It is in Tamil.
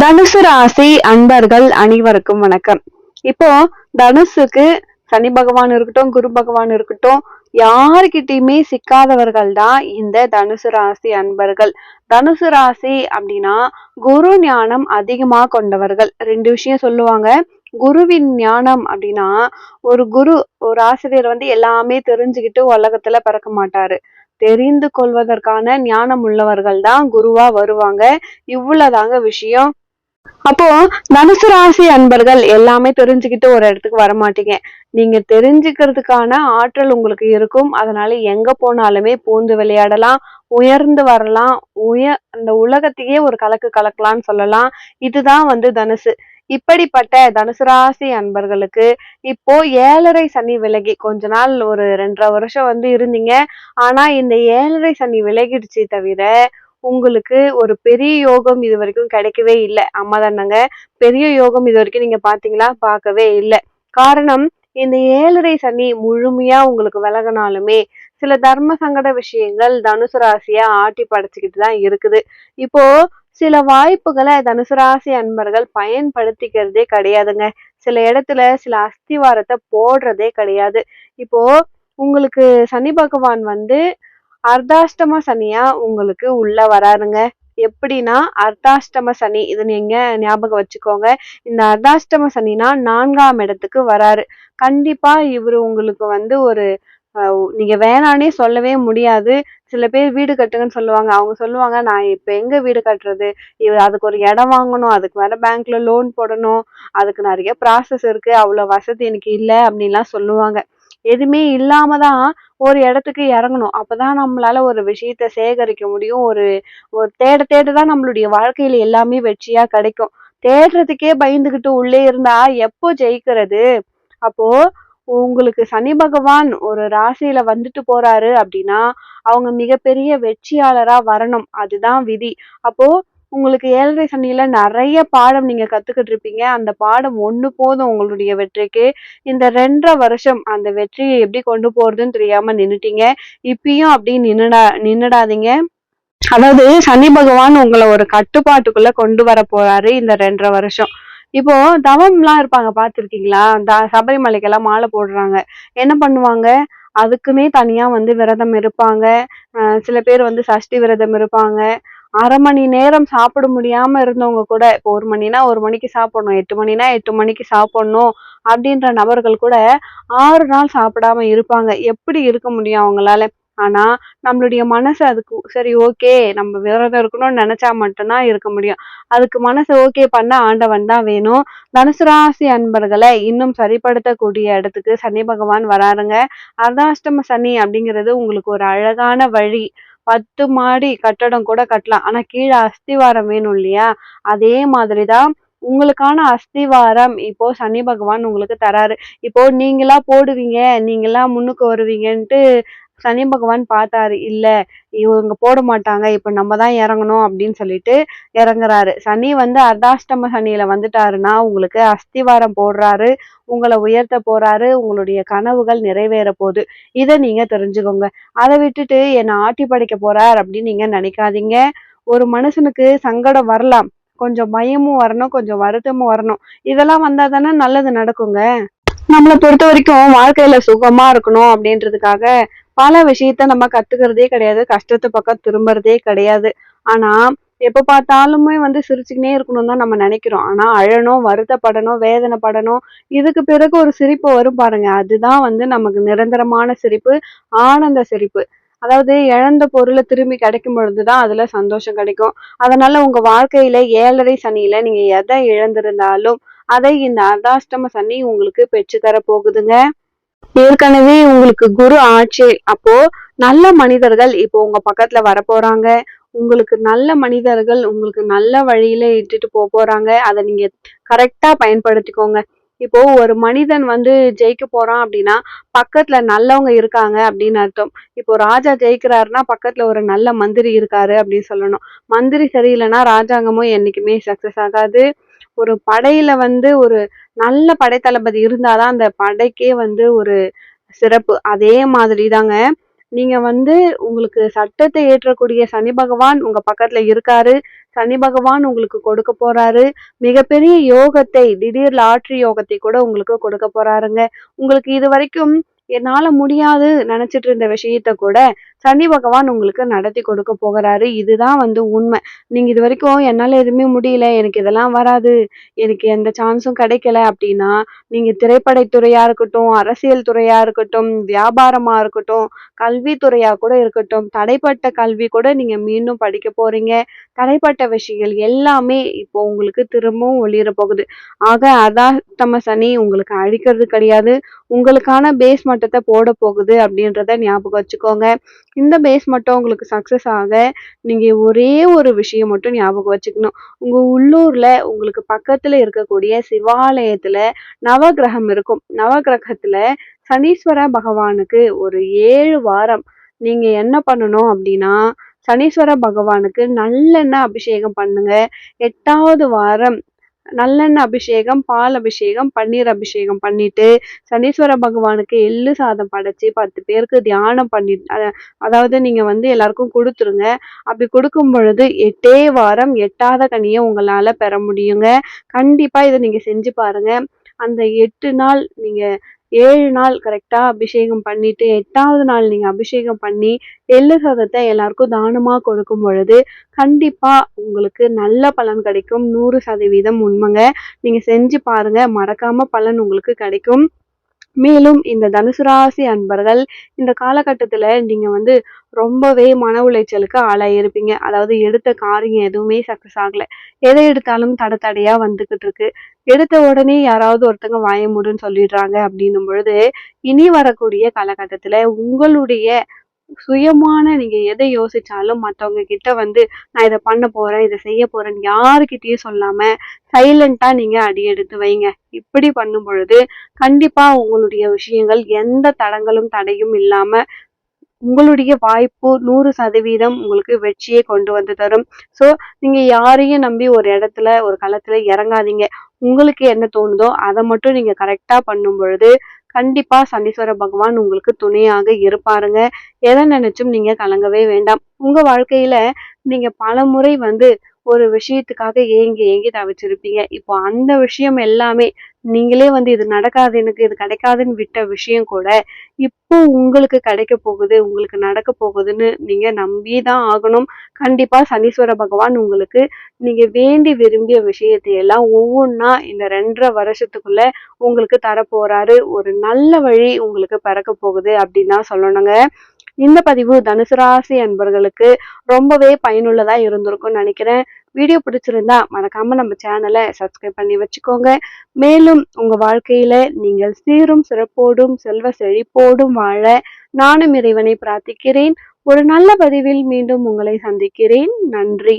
தனுசு ராசி அன்பர்கள் அனைவருக்கும் வணக்கம். இப்போ தனுசுக்கு சனி பகவான் இருக்கட்டும் குரு பகவான் இருக்கட்டும் யாருக்கிட்டையுமே சிக்காதவர்கள் தான் இந்த தனுசு ராசி அன்பர்கள். தனுசு ராசி அப்படின்னா குரு ஞானம் அதிகமா கொண்டவர்கள். ரெண்டு விஷயம் சொல்லுவாங்க. குருவின் ஞானம் அப்படின்னா ஒரு குரு ஒரு ஆசிரியர் வந்து எல்லாமே தெரிஞ்சுக்கிட்டு உலகத்துல பிறக்க மாட்டாரு. தெரிந்து கொள்வதற்கான ஞானம் உள்ளவர்கள் தான் குருவா வருவாங்க. இவ்வளவுதாங்க விஷயம். அப்போ தனுசு ராசி அன்பர்கள் எல்லாமே தெரிஞ்சுக்கிட்டு ஒரு இடத்துக்கு வர மாட்டீங்க நீங்க தெரிஞ்சுக்கிறதுக்கான ஆற்றல் உங்களுக்கு இருக்கும். அதனால எங்க போனாலுமே பூந்து விளையாடலாம் உயர்ந்து வரலாம் உய அந்த உலகத்தையே ஒரு கலக்கு கலக்கலாம்னு சொல்லலாம். இதுதான் வந்து தனுசு. இப்படிப்பட்ட தனுசு ராசி அன்பர்களுக்கு இப்போ ஏழரை சனி விலகி கொஞ்ச நாள் ஒரு ரெண்டரை வருஷம் வந்து இருந்தீங்க. ஆனா இந்த ஏழரை சனி விலகிடுச்சு தவிர உங்களுக்கு ஒரு பெரிய யோகம் இது வரைக்கும் கிடைக்கவே இல்லை. அம்மா தானங்க. பெரிய யோகம் இது வரைக்கும் நீங்க பாத்தீங்களா? பார்க்கவே இல்லை. காரணம் இந்த ஏழரை சனி முழுமையா உங்களுக்கு விலகினாலுமே சில தர்ம சங்கட விஷயங்கள் தனுசு ராசியா ஆட்டி படைச்சுக்கிட்டு தான் இருக்குது. இப்போ சில வாய்ப்புகளை தனுசு ராசி அன்பர்கள் பயன்படுத்திக்கிறதே கிடையாதுங்க. சில இடத்துல சில அஸ்திவாரத்தை போடுறதே கிடையாது. இப்போ உங்களுக்கு சனி பகவான் வந்து அர்த்தாஷ்டம சனியா உங்களுக்கு உள்ள வராருங்க. எப்படின்னா அர்த்தாஷ்டம சனி இது நீங்க ஞாபகம் வச்சுக்கோங்க. இந்த அர்த்தாஷ்டம சனினா நான்காம் இடத்துக்கு வராரு. கண்டிப்பா இவரு உங்களுக்கு வந்து ஒரு நீங்க வேணானே சொல்லவே முடியாது. சில பேர் வீடு கட்டுங்கன்னு சொல்லுவாங்க. அவங்க சொல்லுவாங்க நான் இப்ப எங்க வீடு கட்டுறது? இவர் அதுக்கு ஒரு இடம் வாங்கணும். அதுக்கு வேற பேங்க்ல லோன் போடணும். அதுக்கு நிறைய ப்ராசஸ் இருக்கு. அவ்வளவு வசதி எனக்கு இல்லை. அப்படின்லாம் சொல்லுவாங்க. எதுவுமே இல்லாம தான் ஒரு இடத்துக்கு இறங்கணும். அப்பதான் நம்மளால ஒரு விஷயத்த சேகரிக்க முடியும். ஒரு ஒரு தேட தேட தான் நம்மளுடைய வாழ்க்கையில எல்லாமே வெற்றியா கிடைக்கும். தேடுறதுக்கே பயந்துகிட்டு உள்ளே இருந்தா எப்போ ஜெயிக்கிறது? அப்போ உங்களுக்கு சனி பகவான் ஒரு ராசியில வந்துட்டு போறாரு அப்படின்னா அவங்க மிகப்பெரிய வெற்றியாளரா வரணும். அதுதான் விதி. அப்போ உங்களுக்கு ஏழரை சனியில நிறைய பாடம் நீங்க கத்துக்கிட்டு இருப்பீங்க அந்த பாடம் ஒண்ணு போதும் உங்களுடைய வெற்றிக்கு. இந்த ரெண்டரை வருஷம் அந்த வெற்றியை எப்படி கொண்டு போறதுன்னு தெரியாம நின்னுட்டீங்க. இப்பயும் அப்படி நின்னுடா நின்னுடாதீங்க. அதாவது சனி பகவான் உங்களை ஒரு கட்டுப்பாட்டுக்குள்ள கொண்டு வர போறாரு இந்த ரெண்டரை வருஷம். இப்போ தவம்லாம் இருப்பாங்க பார்த்துருக்கீங்களா? த சபரிமலைக்கெல்லாம் மாலை போடுறாங்க. என்ன பண்ணுவாங்க? அதுக்குன்னே தனியா வந்து விரதம் இருப்பாங்க. சில பேர் வந்து சஷ்டி விரதம் இருப்பாங்க. அரை மணி நேரம் சாப்பிட முடியாம இருந்தவங்க கூட இப்போ ஒரு மணினா ஒரு மணிக்கு சாப்பிடணும் எட்டு மணினா எட்டு மணிக்கு சாப்பிடணும் அப்படின்ற நபர்கள் கூட ஆறு நாள் சாப்பிடாம இருப்பாங்க. எப்படி இருக்க முடியும் அவங்களால? ஆனா நம்மளுடைய மனசு அதுக்கு சரி ஓகே நம்ம விரதம் இருக்கணும்னு நினைச்சா மட்டும்தான் இருக்க முடியும். அதுக்கு மனசு ஓகே பண்ண ஆண்டவன் தான் வேணும். தனுசு ராசி அன்பர்களை இன்னும் சரிப்படுத்தக்கூடிய இடத்துக்கு சனி பகவான் வராருங்க. அர்தாஷ்டம சனி அப்படிங்கிறது உங்களுக்கு ஒரு அழகான வழி. பத்து மாடி கட்டடம் கூட கட்டலாம். ஆனா கீழே அஸ்திவாரம் வேணும் இல்லையா? அதே மாதிரிதான் உங்களுக்கான அஸ்திவாரம் இப்போ சனி பகவான் உங்களுக்கு தராரு. இப்போ நீங்களா போடுவீங்க நீங்களா முன்னுக்கு வருவீங்கன்ட்டு சனி பகவான் பார்த்தாரு இல்ல இவங்க போட மாட்டாங்க இப்ப நம்ம தான் இறங்கணும் அப்படின்னு சொல்லிட்டு இறங்குறாரு. சனி வந்து அர்தாஷ்டம சனியில வந்துட்டாருன்னா உங்களுக்கு அஸ்திவாரம் போடுறாரு உங்களை உயர்த்த போறாரு உங்களுடைய கனவுகள் நிறைவேற போகுது. இதை நீங்க தெரிஞ்சுக்கோங்க. அதை விட்டுட்டு என்னை ஆட்டி படைக்க போறார் அப்படின்னு நீங்க நினைக்காதீங்க. ஒரு மனுஷனுக்கு சங்கடம் வரலாம். கொஞ்சம் பயமும் வரணும் கொஞ்சம் வருத்தமும் வரணும். இதெல்லாம் வந்தா தானே நல்லது நடக்குங்க. நம்மளை பொறுத்த வரைக்கும் வாழ்க்கையில சுகமா இருக்கணும் அப்படின்றதுக்காக பல விஷயத்த நம்ம கத்துக்கிறதே கிடையாது. கஷ்டத்து பக்கம் திரும்புறதே கிடையாது. ஆனா எப்ப பார்த்தாலுமே வந்து சிரிச்சுக்கினே இருக்கணும் தான் நம்ம நினைக்கிறோம். ஆனா அழணும் வருத்தப்படணும் வேதனைப்படணும் இதுக்கு பிறகு ஒரு சிரிப்பு வரும் பாருங்க. அதுதான் வந்து நமக்கு நிரந்தரமான சிரிப்பு ஆனந்த சிரிப்பு. அதாவது இழந்த பொருளை திரும்பி கிடைக்கும் பொழுதுதான் அதுல சந்தோஷம் கிடைக்கும். அதனால உங்க வாழ்க்கையில ஏழரை சனியில நீங்க எதை இழந்திருந்தாலும் அதை இந்த அர்தாஷ்டம சனி உங்களுக்கு பெற்று தர போகுதுங்க ஏற்கனவே உங்களுக்கு குரு ஆட்சி அப்போ நல்ல மனிதர்கள் இப்போ உங்க பக்கத்துல வரப்போறாங்க உங்களுக்கு நல்ல மனிதர்கள் உங்களுக்கு நல்ல வழியில இட்டுட்டு போக போறாங்க. அதை நீங்க கரெக்டா பயன்படுத்திக்கோங்க. இப்போ ஒரு மனிதன் வந்து ஜெயிக்க போறான் அப்படின்னா பக்கத்துல நல்லவங்க இருக்காங்க அப்படின்னு அர்த்தம். இப்போ ராஜா ஜெயிக்கிறாருன்னா பக்கத்துல ஒரு நல்ல மந்திரி இருக்காரு அப்படின்னு சொல்லணும். மந்திரி சரியில்லைன்னா ராஜாங்கமும் என்னைக்குமே சக்சஸ் ஆகாது. ஒரு படையில வந்து ஒரு நல்ல படைத்தளபதி இருந்தாதான் அந்த படைக்கே வந்து ஒரு சிறப்பு. அதே மாதிரி தாங்க நீங்க வந்து உங்களுக்கு சட்டத்தை ஏற்றக்கூடிய சனி பகவான் உங்க பக்கத்துல இருக்காரு. சனி பகவான் உங்களுக்கு கொடுக்க போறாரு. மிகப்பெரிய யோகத்தை திடீர் லாட்ரி யோகத்தை கூட உங்களுக்கு கொடுக்க போறாருங்க. உங்களுக்கு இது வரைக்கும் என்னால முடியாது நினைச்சிட்டு இருந்த விஷயத்த கூட சனி பகவான் உங்களுக்கு நடத்தி கொடுக்க போகிறாரு. இதுதான் வந்து உண்மை. நீங்க இது வரைக்கும் என்னால எதுவுமே முடியல எனக்கு இதெல்லாம் வராது எனக்கு எந்த சான்ஸும் கிடைக்கல அப்படின்னா நீங்க திரைப்படத்துறையா இருக்கட்டும் அரசியல் துறையா இருக்கட்டும் வியாபாரமா இருக்கட்டும் கல்வித்துறையா கூட இருக்கட்டும் தடைப்பட்ட கல்வி கூட நீங்க மீண்டும் படிக்க போறீங்க. தடைப்பட்ட விஷயங்கள் எல்லாமே இப்போ உங்களுக்கு திரும்பவும் ஒளிர போகுது. ஆக அதாத்தம சனி உங்களுக்கு அழிக்கிறது கிடையாது. உங்களுக்கான பேஸ் மட்டத்தை போட போகுது அப்படின்றத ஞாபகம் வச்சுக்கோங்க. இந்த பேஸ் மட்டும் உங்களுக்கு சக்சஸ் ஆக நீங்கள் ஒரே ஒரு விஷயம் மட்டும் ஞாபகம் வச்சுக்கணும். உங்கள் உள்ளூரில் உங்களுக்கு பக்கத்தில் இருக்கக்கூடிய சிவாலயத்தில் நவகிரகம் இருக்கும். நவகிரகத்தில் சனீஸ்வர பகவானுக்கு ஒரு ஏழு வாரம். நீங்கள் என்ன பண்ணணும் அப்படின்னா சனீஸ்வர பகவானுக்கு நல்லெண்ணெய் அபிஷேகம் பண்ணுங்க. எட்டாவது வாரம் நல்லெண்ணெய் அபிஷேகம் பால் அபிஷேகம் பன்னீர் அபிஷேகம் பண்ணிட்டு சனீஸ்வர பகவானுக்கு எள்ளு சாதம் படைச்சு பத்து பேருக்கு தியானம் பண்ணி அதாவது நீங்க வந்து எல்லாருக்கும் கொடுத்துருங்க. அப்படி கொடுக்கும் பொழுது எட்டே வாரம் எட்டாத கனியை உங்களால பெற முடியுங்க. கண்டிப்பா இதை நீங்க செஞ்சு பாருங்க. அந்த எட்டு நாள் நீங்க ஏழு நாள் கரெக்டா அபிஷேகம் பண்ணிட்டு எட்டாவது நாள் நீங்க அபிஷேகம் பண்ணி எள்ளு சாதத்தை எல்லாருக்கும் தானமா கொடுக்கும் பொழுது கண்டிப்பா உங்களுக்கு நல்ல பலன் கிடைக்கும். நூறு சதவீதம் உண்மைங்க. நீங்க செஞ்சு பாருங்க. மறக்காம பலன் உங்களுக்கு கிடைக்கும். மேலும் இந்த தனுசு ராசி அன்பர்கள் இந்த காலகட்டத்தில் நீங்கள் வந்து ரொம்பவே மன உளைச்சலுக்கு ஆளாயிருப்பீங்க. அதாவது எடுத்த காரியம் எதுவுமே சக்ஸஸ் ஆகலை. எதை எடுத்தாலும் தட தடையாக வந்துக்கிட்டு இருக்கு. எடுத்த உடனே யாராவது ஒருத்தங்க வாய மூடுன்னு சொல்லிடுறாங்க அப்படின்னும் பொழுது இனி வரக்கூடிய காலகட்டத்தில் உங்களுடைய சுயமான நீங்க எதை யோசிச்சாலும் மற்றவங்க கிட்ட வந்து நான் இதை பண்ண போறேன் இதை செய்ய போறேன்னு யாருக்கிட்டயும் சொல்லாம சைலண்டா நீங்க அடி எடுத்து வைங்க. இப்படி பண்ணும் பொழுது கண்டிப்பா உங்களுடைய விஷயங்கள் எந்த தடங்களும் தடையும் இல்லாம உங்களுடைய வாய்ப்பு நூறு சதவீதம் உங்களுக்கு வெற்றியை கொண்டு வந்து தரும். ஸோ நீங்க யாரையும் நம்பி ஒரு இடத்துல ஒரு களத்துல இறங்காதீங்க. உங்களுக்கு என்ன தோணுதோ அதை மட்டும் நீங்க கரெக்டா பண்ணும் பொழுது கண்டிப்பா சனீஸ்வர பகவான் உங்களுக்கு துணையாக இருப்பாருங்க. எதை நினைச்சும் நீங்க கலங்கவே வேண்டாம். உங்க வாழ்க்கையில நீங்க பல முறை வந்து ஒரு விஷயத்துக்காக ஏங்கி ஏங்கி தவிச்சிருப்பீங்க. இப்போ அந்த விஷயம் எல்லாமே நீங்களே வந்து இது நடக்காது எனக்கு இது கிடைக்காதுன்னு விட்ட விஷயம் கூட இப்போ உங்களுக்கு கிடைக்க போகுது உங்களுக்கு நடக்க போகுதுன்னு நீங்க நம்பிதான் ஆகணும். கண்டிப்பா சனீஸ்வர பகவான் உங்களுக்கு நீங்க வேண்டி விரும்பிய விஷயத்தை எல்லாம் ஒவ்வொன்றா இந்த ரெண்டரை வருஷத்துக்குள்ள உங்களுக்கு தரப்போறாரு. ஒரு நல்ல வழி உங்களுக்கு பிறக்க போகுது அப்படின்னு தான் சொல்லணுங்க. இந்த பதிவு தனுசு ராசி அன்பர்களுக்கு ரொம்பவே பயனுள்ளதா இருந்திருக்கும்னு நினைக்கிறேன். வீடியோ பிடிச்சிருந்தா மறக்காம நம்ம சேனலை சப்ஸ்கிரைப் பண்ணி வச்சுக்கோங்க. மேலும் உங்க வாழ்க்கையில நீங்கள் சீரும் சிறப்போடும் செல்வ செழிப்போடும் வாழ நானும் இறைவனை பிரார்த்திக்கிறேன். ஒரு நல்ல பதிவில் மீண்டும் உங்களை சந்திக்கிறேன். நன்றி.